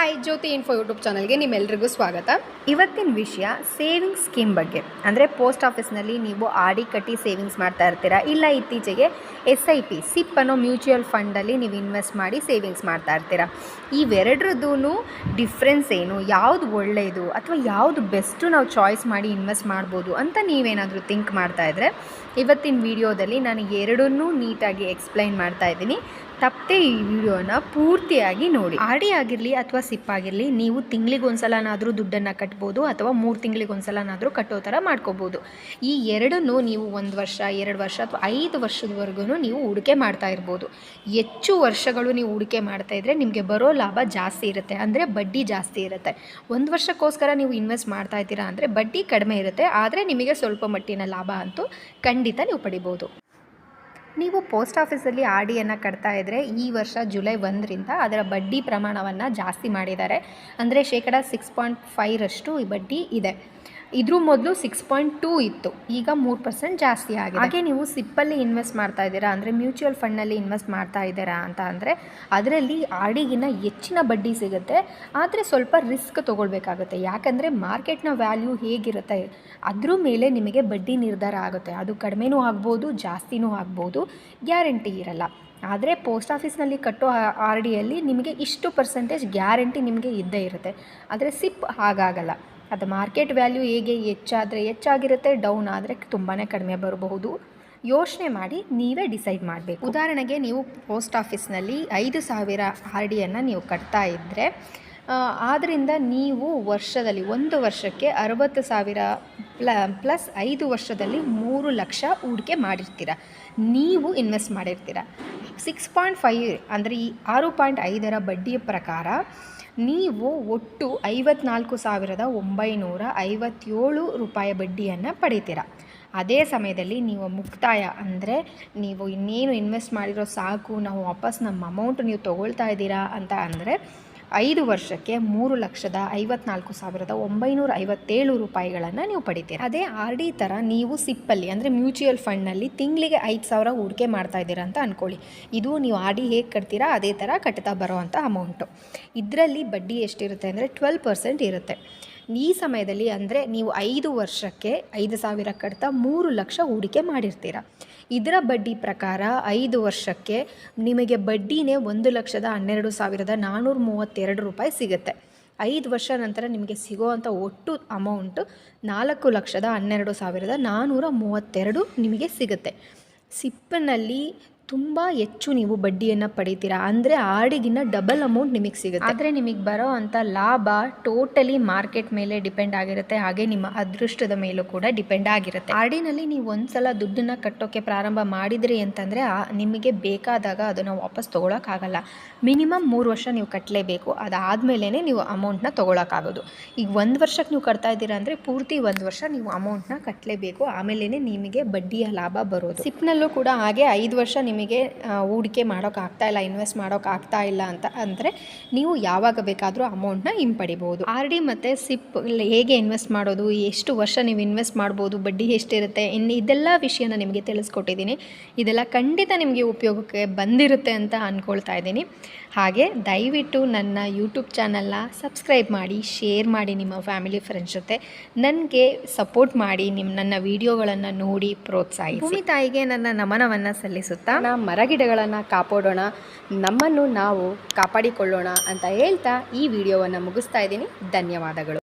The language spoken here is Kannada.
ಹಾಯ್ ಜ್ಯೋತಿ ಇನ್ಫೋ ಯೂಟ್ಯೂಬ್ ಚಾನಲ್ಗೆ ನಿಮ್ಮೆಲ್ಲರಿಗೂ ಸ್ವಾಗತ. ಇವತ್ತಿನ ವಿಷಯ ಸೇವಿಂಗ್ಸ್ ಸ್ಕೀಮ್ ಬಗ್ಗೆ. ಅಂದರೆ ಪೋಸ್ಟ್ ಆಫೀಸ್ನಲ್ಲಿ ನೀವು ಆರ್ ಡಿ ಕಟ್ಟಿ ಸೇವಿಂಗ್ಸ್ ಮಾಡ್ತಾ ಇರ್ತೀರಾ? ಇಲ್ಲ ಇತ್ತೀಚೆಗೆ ಎಸ್ ಐ ಪಿ ಸಿಪ್ ಅನ್ನೋ ಮ್ಯೂಚುವಲ್ ಫಂಡಲ್ಲಿ ನೀವು ಇನ್ವೆಸ್ಟ್ ಮಾಡಿ ಸೇವಿಂಗ್ಸ್ ಮಾಡ್ತಾ ಇರ್ತೀರಾ? ಇವೆರಡ್ರದ್ದು ಡಿಫ್ರೆನ್ಸ್ ಏನು? ಯಾವುದು ಒಳ್ಳೆಯದು ಅಥವಾ ಯಾವುದು ಬೆಸ್ಟು ನಾವು ಚಾಯ್ಸ್ ಮಾಡಿ ಇನ್ವೆಸ್ಟ್ ಮಾಡ್ಬೋದು ಅಂತ ನೀವೇನಾದರೂ ಥಿಂಕ್ ಮಾಡ್ತಾ ಇದ್ದರೆ ಇವತ್ತಿನ ವಿಡಿಯೋದಲ್ಲಿ ನಾನು ಎರಡನ್ನೂ ನೀಟಾಗಿ ಎಕ್ಸ್ಪ್ಲೈನ್ ಮಾಡ್ತಾ ಇದ್ದೀನಿ. ತಪ್ಪದೆ ಈ ವಿಡಿಯೋನ ಪೂರ್ತಿಯಾಗಿ ನೋಡಿ. ಆಡಿ ಆಗಿರಲಿ ಅಥವಾ ಸಿಪ್ ಆಗಿರಲಿ, ನೀವು ತಿಂಗ್ಳಿಗೆ ಒಂದ್ಸಲನಾದರೂ ದುಡ್ಡನ್ನು ಕಟ್ಬೋದು ಅಥವಾ ಮೂರು ತಿಂಗಳಿಗೆ ಒಂದ್ಸಲನಾದರೂ ಕಟ್ಟೋ ಥರ ಮಾಡ್ಕೋಬೋದು. ಈ ಎರಡನ್ನು ನೀವು ಒಂದು ವರ್ಷ, ಎರಡು ವರ್ಷ ಅಥವಾ ಐದು ವರ್ಷದವರೆಗೂ ನೀವು ಹೂಡಿಕೆ ಮಾಡ್ತಾ ಇರ್ಬೋದು. ಹೆಚ್ಚು ವರ್ಷಗಳು ನೀವು ಹೂಡಿಕೆ ಮಾಡ್ತಾ ಇದ್ದರೆ ನಿಮಗೆ ಬರೋ ಲಾಭ ಜಾಸ್ತಿ ಇರುತ್ತೆ. ಅಂದರೆ ಬಡ್ಡಿ ಜಾಸ್ತಿ ಇರುತ್ತೆ. ಒಂದು ವರ್ಷಕ್ಕೋಸ್ಕರ ನೀವು ಇನ್ವೆಸ್ಟ್ ಮಾಡ್ತಾ ಇದ್ದೀರಾ ಅಂದರೆ ಬಡ್ಡಿ ಕಡಿಮೆ ಇರುತ್ತೆ. ಆದರೆ ನಿಮಗೆ ಸ್ವಲ್ಪ ಮಟ್ಟಿನ ಲಾಭ ಅಂತೂ ಖಂಡಿತ ನೀವು ಪಡಿಬೋದು. ನೀವು ಪೋಸ್ಟ್ ಆಫೀಸಲ್ಲಿ ಆರ್ ಡಿಯನ್ನು ಕಟ್ತಾ ಇದ್ದರೆ ಈ ವರ್ಷ ಜುಲೈ ಒಂದರಿಂದ ಅದರ ಬಡ್ಡಿ ಪ್ರಮಾಣವನ್ನು ಜಾಸ್ತಿ ಮಾಡಿದ್ದಾರೆ. ಅಂದರೆ ಶೇಕಡ ಸಿಕ್ಸ್ ಪಾಯಿಂಟ್ ಫೈವ್ರಷ್ಟು ಈ ಬಡ್ಡಿ ಇದೆ. ಇದ್ರ ಮೊದಲು ಸಿಕ್ಸ್ ಪಾಯಿಂಟ್ ಟೂ ಇತ್ತು. ಈಗ ಮೂರು ಪರ್ಸೆಂಟ್ ಜಾಸ್ತಿ ಆಗಿದೆ. ಹಾಗೆ ನೀವು ಸಿಪ್ಪಲ್ಲಿ ಇನ್ವೆಸ್ಟ್ ಮಾಡ್ತಾ ಇದ್ದೀರಾ ಅಂದರೆ ಮ್ಯೂಚುವಲ್ ಫಂಡ್ನಲ್ಲಿ ಇನ್ವೆಸ್ಟ್ ಮಾಡ್ತಾ ಇದ್ದೀರಾ ಅಂತ ಅಂದರೆ ಅದರಲ್ಲಿ ಆರ್ ಹೆಚ್ಚಿನ ಬಡ್ಡಿ ಸಿಗುತ್ತೆ. ಆದರೆ ಸ್ವಲ್ಪ ರಿಸ್ಕ್ ತೊಗೊಳ್ಬೇಕಾಗುತ್ತೆ. ಯಾಕಂದರೆ ಮಾರ್ಕೆಟ್ನ ವ್ಯಾಲ್ಯೂ ಹೇಗಿರುತ್ತೆ ಅದ್ರ ಮೇಲೆ ನಿಮಗೆ ಬಡ್ಡಿ ನಿರ್ಧಾರ ಆಗುತ್ತೆ. ಅದು ಕಡಿಮೆನೂ ಆಗ್ಬೋದು, ಜಾಸ್ತಿನೂ ಆಗ್ಬೋದು ಗ್ಯಾರಂಟಿ ಇರಲ್ಲ. ಆದರೆ ಪೋಸ್ಟ್ ಆಫೀಸ್ನಲ್ಲಿ ಕಟ್ಟೋ ಆರ್ ಡಿಯಲ್ಲಿ ನಿಮಗೆ ಇಷ್ಟು ಪರ್ಸೆಂಟೇಜ್ ಗ್ಯಾರಂಟಿ ನಿಮಗೆ ಇದ್ದೇ ಇರುತ್ತೆ. ಆದರೆ ಸಿಪ್ ಹಾಗಾಗಲ್ಲ. ಅದು ಮಾರ್ಕೆಟ್ ವ್ಯಾಲ್ಯೂ ಹೇಗೆ ಹೆಚ್ಚಾದರೆ ಹೆಚ್ಚಾಗಿರುತ್ತೆ, ಡೌನ್ ಆದರೆ ತುಂಬಾ ಕಡಿಮೆ ಬರಬಹುದು. ಯೋಚನೆ ಮಾಡಿ, ನೀವೇ ಡಿಸೈಡ್ ಮಾಡಬೇಕು. ಉದಾಹರಣೆಗೆ ನೀವು ಪೋಸ್ಟ್ ಆಫೀಸ್ನಲ್ಲಿ ಐದು ಸಾವಿರ ಆರ್ ಡಿಯನ್ನು ನೀವು ಕಟ್ತಾ ಇದ್ದರೆ ಆದ್ದರಿಂದ ನೀವು ವರ್ಷದಲ್ಲಿ ಒಂದು ವರ್ಷಕ್ಕೆ ಅರವತ್ತು ಸಾವಿರ ಪ್ಲ, ಪ್ಲಸ್ ಐದು ವರ್ಷದಲ್ಲಿ ಮೂರು ಲಕ್ಷ ಹೂಡಿಕೆ ಮಾಡಿರ್ತೀರ. ನೀವು ಇನ್ವೆಸ್ಟ್ ಮಾಡಿರ್ತೀರ. ಸಿಕ್ಸ್ ಪಾಯಿಂಟ್ ಫೈವ್ ಅಂದರೆ ಈ ಆರು ಪಾಯಿಂಟ್ ಐದರ ಬಡ್ಡಿಯ ಪ್ರಕಾರ ನೀವು ಒಟ್ಟು ಐವತ್ನಾಲ್ಕು ಸಾವಿರದ ಒಂಬೈನೂರ ಐವತ್ತೇಳು ರೂಪಾಯಿ ಬಡ್ಡಿಯನ್ನು ಪಡಿತೀರ. ಅದೇ ಸಮಯದಲ್ಲಿ ನೀವು ಮುಕ್ತಾಯ ಅಂದರೆ ನೀವು ಇನ್ನೇನು ಇನ್ವೆಸ್ಟ್ ಮಾಡಿರೋ ಸಾಕು, ನಾವು ವಾಪಸ್ ನಮ್ಮ ಅಮೌಂಟ್ ನೀವು ತೊಗೊಳ್ತಾ ಇದ್ದೀರಾ ಅಂತ ಅಂದರೆ ಐದು ವರ್ಷಕ್ಕೆ ಮೂರು ಲಕ್ಷದ ಐವತ್ನಾಲ್ಕು ಸಾವಿರದ ಒಂಬೈನೂರ ಐವತ್ತೇಳು ರೂಪಾಯಿಗಳನ್ನು ನೀವು ಪಡಿತೀರ. ಅದೇ ಆರ್ ಡಿ ಥರ ನೀವು ಸಿಪ್ಪಲ್ಲಿ, ಅಂದರೆ ಮ್ಯೂಚುವಲ್ ಫಂಡ್ನಲ್ಲಿ ತಿಂಗಳಿಗೆ ಐದು ಸಾವಿರ ಹೂಡಿಕೆ ಮಾಡ್ತಾ ಇದ್ದೀರಾ ಅಂತ ಅಂದ್ಕೊಳ್ಳಿ ಇದು ನೀವು ಆರ್ ಡಿ ಹೇಗೆ ಕಟ್ತೀರಾ, ಅದೇ ಥರ ಕಟ್ತಾ ಬರೋವಂಥ ಅಮೌಂಟು. ಇದರಲ್ಲಿ ಬಡ್ಡಿ ಎಷ್ಟಿರುತ್ತೆ ಅಂದರೆ ಟ್ವೆಲ್ ಪರ್ಸೆಂಟ್ ಇರುತ್ತೆ. ಈ ಸಮಯದಲ್ಲಿ ಅಂದರೆ ನೀವು ಐದು ವರ್ಷಕ್ಕೆ ಐದು ಸಾವಿರ ಕಟ್ತಾ ಮೂರು ಲಕ್ಷ ಹೂಡಿಕೆ ಮಾಡಿರ್ತೀರ. ಇದರ ಬಡ್ಡಿ ಪ್ರಕಾರ ಐದು ವರ್ಷಕ್ಕೆ ನಿಮಗೆ ಬಡ್ಡಿನೇ ಒಂದು ಲಕ್ಷದ ಹನ್ನೆರಡು ಸಾವಿರದ ನಾನ್ನೂರ ಮೂವತ್ತೆರಡು ರೂಪಾಯಿ ಸಿಗುತ್ತೆ. ಐದು ವರ್ಷ ನಂತರ ನಿಮಗೆ ಸಿಗೋವಂಥ ಒಟ್ಟು ಅಮೌಂಟ್ ನಾಲ್ಕು ಲಕ್ಷದ ಹನ್ನೆರಡು ಸಾವಿರದ ನಾನ್ನೂರ ಮೂವತ್ತೆರಡು ನಿಮಗೆ ಸಿಗುತ್ತೆ. ಸಿಪ್ಪಿನಲ್ಲಿ ತುಂಬ ಹೆಚ್ಚು ನೀವು ಬಡ್ಡಿಯನ್ನು ಪಡಿತೀರಾ? ಅಂದರೆ ಆಡಿಗಿನ್ನ ಡಬಲ್ ಅಮೌಂಟ್ ನಿಮಗೆ ಸಿಗುತ್ತೆ. ಆದರೆ ನಿಮಗೆ ಬರೋ ಅಂಥ ಲಾಭ ಟೋಟಲಿ ಮಾರ್ಕೆಟ್ ಮೇಲೆ ಡಿಪೆಂಡ್ ಆಗಿರುತ್ತೆ. ಹಾಗೆ ನಿಮ್ಮ ಅದೃಷ್ಟದ ಮೇಲೂ ಕೂಡ ಡಿಪೆಂಡ್ ಆಗಿರುತ್ತೆ. ಆರ್ಡಿನಲ್ಲಿ ನೀವು ಒಂದ್ಸಲ ದುಡ್ಡನ್ನು ಕಟ್ಟೋಕ್ಕೆ ಪ್ರಾರಂಭ ಮಾಡಿದ್ರಿ ಅಂತಂದರೆ ನಿಮಗೆ ಬೇಕಾದಾಗ ಅದನ್ನು ವಾಪಸ್ ತೊಗೊಳಕ್ಕಾಗಲ್ಲ. ಮಿನಿಮಮ್ ಮೂರು ವರ್ಷ ನೀವು ಕಟ್ಟಲೇಬೇಕು ಅದಾದಮೇಲೆ ನೀವು ಅಮೌಂಟ್ನ ತೊಗೊಳಕ್ಕಾಗೋದು. ಈಗ ಒಂದು ವರ್ಷಕ್ಕೆ ನೀವು ಕಟ್ತಾ ಇದ್ದೀರಾ ಅಂದರೆ ಪೂರ್ತಿ ಒಂದು ವರ್ಷ ನೀವು ಅಮೌಂಟ್ನ ಕಟ್ಟಲೇಬೇಕು ಆಮೇಲೆ ನಿಮಗೆ ಬಡ್ಡಿಯ ಲಾಭ ಬರೋದು. ಸಿಪ್ನಲ್ಲೂ ಕೂಡ ಹಾಗೆ ಐದು ವರ್ಷ ನಿಮಗೆ ನಿಮಗೆ ಹೂಡಿಕೆ ಮಾಡೋಕ್ಕಾಗ್ತಾ ಇಲ್ಲ, ಇನ್ವೆಸ್ಟ್ ಮಾಡೋಕ್ಕಾಗ್ತಾ ಇಲ್ಲ ಅಂತ ಅಂದರೆ ನೀವು ಯಾವಾಗ ಬೇಕಾದರೂ ಅಮೌಂಟ್ನ ಹಿಂಪಡಿಬೋದು. ಆರ್ ಡಿ ಮತ್ತು ಸಿಪ್ ಹೇಗೆ ಇನ್ವೆಸ್ಟ್ ಮಾಡೋದು, ಎಷ್ಟು ವರ್ಷ ನೀವು ಇನ್ವೆಸ್ಟ್ ಮಾಡ್ಬೋದು, ಬಡ್ಡಿ ಎಷ್ಟಿರುತ್ತೆ ಇನ್ನು ಇದೆಲ್ಲ ವಿಷಯನ ನಿಮಗೆ ತಿಳಿಸ್ಕೊಟ್ಟಿದ್ದೀನಿ. ಇದೆಲ್ಲ ಖಂಡಿತ ನಿಮಗೆ ಉಪಯೋಗಕ್ಕೆ ಬಂದಿರುತ್ತೆ ಅಂತ ಅಂದ್ಕೊಳ್ತಾ ಇದ್ದೀನಿ. ಹಾಗೆ ದಯವಿಟ್ಟು ನನ್ನ ಯೂಟ್ಯೂಬ್ ಚಾನಲ್ನ ಸಬ್ಸ್ಕ್ರೈಬ್ ಮಾಡಿ ಶೇರ್ ಮಾಡಿ ನಿಮ್ಮ ಫ್ಯಾಮಿಲಿ ಫ್ರೆಂಡ್ಸ್ ಜೊತೆ. ನನಗೆ ಸಪೋರ್ಟ್ ಮಾಡಿ ನಿಮ್ಮ ನನ್ನ ವಿಡಿಯೋಗಳನ್ನು ನೋಡಿ ಪ್ರೋತ್ಸಾಹಿಸಿ. ಭೂಮಿ ತಾಯಿಗೆ ನನ್ನ ನಮನವನ್ನು ಸಲ್ಲಿಸುತ್ತಾ? ಮರಗಿಡಗಳನ್ನು ಕಾಪಾಡೋಣ ನಮ್ಮನ್ನು ನಾವು ಕಾಪಾಡಿಕೊಳ್ಳೋಣ ಅಂತ ಹೇಳ್ತಾ ಈ ವಿಡಿಯೋವನ್ನು ಮುಗಿಸ್ತಾ ಇದ್ದೀನಿ. ಧನ್ಯವಾದಗಳು.